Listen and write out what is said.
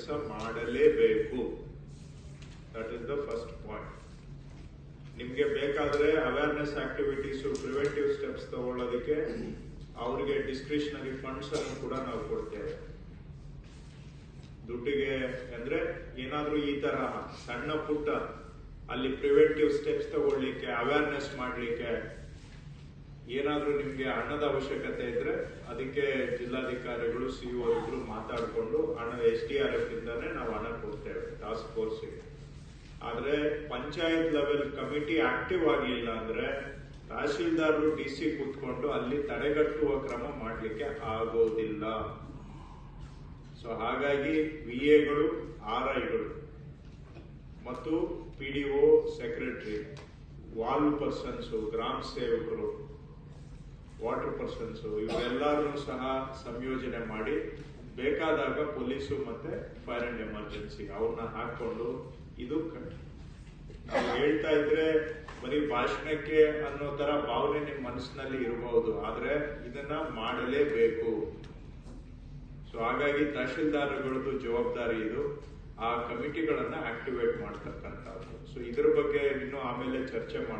ಕೆಲಸ ಮಾಡಲೇಬೇಕು. That is the first point ನಿಮ್ಗೆ ಬೇಕಾದ್ರೆ ಅವೇರ್ನೆಸ್ ಆಕ್ಟಿವಿಟೀಸ್ ಪ್ರಿವೆಂಟಿವ್ ಸ್ಟೆಪ್ಸ್ ತಗೊಳ್ಳೋದಕ್ಕೆ ಅವರಿಗೆ ಡಿಸ್ಕ್ರಿಷನರಿ ಫಂಡ್ಸ್ ಅನ್ನು ಕೂಡ ನಾವು ಕೊಡ್ತೇವೆ. ದುಡ್ಡಿಗೆ ಅಂದ್ರೆ ಏನಾದ್ರೂ ಈ ತರ ಸಣ್ಣ ಪುಟ್ಟ ಅಲ್ಲಿ ಪ್ರಿವೆಂಟಿವ್ ಸ್ಟೆಪ್ಸ್ ತಗೊಳ್ಳಿಕ್ಕೆ ಅವೇರ್ನೆಸ್ ಮಾಡ್ಲಿಕ್ಕೆ ಏನಾದ್ರೂ ನಿಮಗೆ ಹಣದ ಅವಶ್ಯಕತೆ ಇದ್ರೆ ಅದಕ್ಕೆ ಜಿಲ್ಲಾಧಿಕಾರಿಗಳು, ಸಿಇಒ ಇಬ್ರು ಮಾತಾಡಿಕೊಂಡು ಹಣ ಎಸ್ ಡಿ ಆರ್ ಎಫ್ ಇಂದಾನೆ ನಾವು ಹಣ ಕೊಡ್ತೇವೆ, ಟಾಸ್ಕ್ ಫೋರ್ಸ್ಗೆ ಆದರೆ ಪಂಚಾಯತ್ ಲೆವೆಲ್ ಕಮಿಟಿ ಆಕ್ಟಿವ್ ಆಗಿಲ್ಲ ಅಂದ್ರೆ ತಹಶೀಲ್ದಾರರು ಡಿ ಸಿ ಕೂತ್ಕೊಂಡು ಅಲ್ಲಿ ತಡೆಗಟ್ಟುವ ಕ್ರಮ ಮಾಡಲಿಕ್ಕೆ ಆಗೋದಿಲ್ಲ. ಸೊ ಹಾಗಾಗಿ ವಿ ಎಗಳು, ಆರ್ ಐಗಳು ಮತ್ತು ಪಿ ಡಿ ಒ, ಸೆಕ್ರೆಟರಿ, ವಾಲ್ ಪರ್ಸನ್ಸ್, ಗ್ರಾಮ ಸೇವಕರು ವಾಟರ್ ಪರ್ಸನ್ಸ್ ಇವರೆಲ್ಲರೂ ಸಹ ಸಂಯೋಜನೆ ಮಾಡಿ ಬೇಕಾದಾಗ ಪೊಲೀಸು ಮತ್ತೆ ಫೈರ್ ಅಂಡ್ ಎಮರ್ಜೆನ್ಸಿ ಅವ್ರನ್ನ ಹಾಕೊಂಡು ಇದು ನಾವು ಹೇಳ್ತಾ ಇದ್ರೆ ಬರೀ ಭಾಷಣಕ್ಕೆ ಅನ್ನೋ ತರ ಭಾವನೆ ನಿಮ್ ಮನಸ್ಸಿನಲ್ಲಿ ಇರಬಹುದು ಆದ್ರೆ ಇದನ್ನ ಮಾಡಲೇಬೇಕು. ಸೊ ಹಾಗಾಗಿ ತಹಶೀಲ್ದಾರ್ಗಳದ್ದು ಜವಾಬ್ದಾರಿ ಇದು. ಆ ಕಮಿಟಿಗಳನ್ನ ಆಕ್ಟಿವೇಟ್ ಮಾಡ್ತಕ್ಕಂಥದ್ದು ಸೊ ಇದ್ರ ಬಗ್ಗೆ ಇನ್ನು ಆಮೇಲೆ ಚರ್ಚೆ ಮಾಡೋಣ.